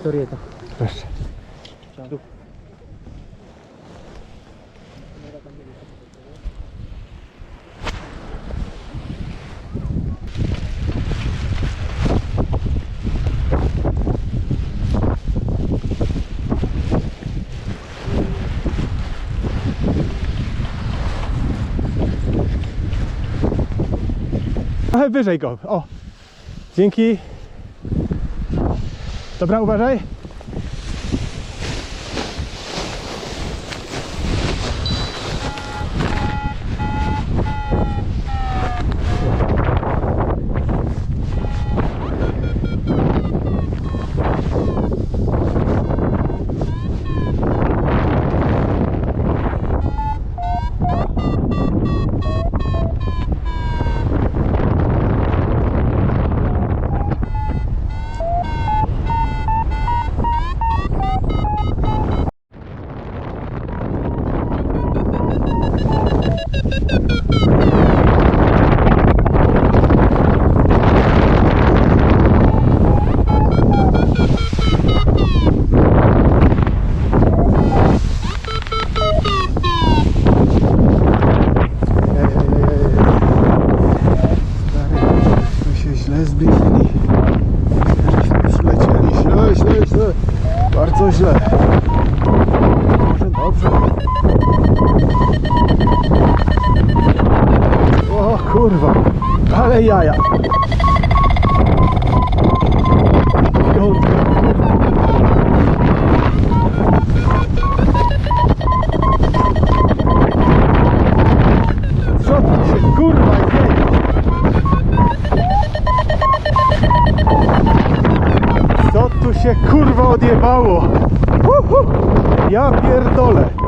Victorieta. Proszę. Wyżej go. O. Dzięki. Dobra, uważaj. Zbliżyli. Przylecieli źle, źle, źle. Bardzo źle. Kurwa, ale jaja. Co się kurwa dzieje? Co tu się kurwa odjebało? Uhu. Ja pierdolę.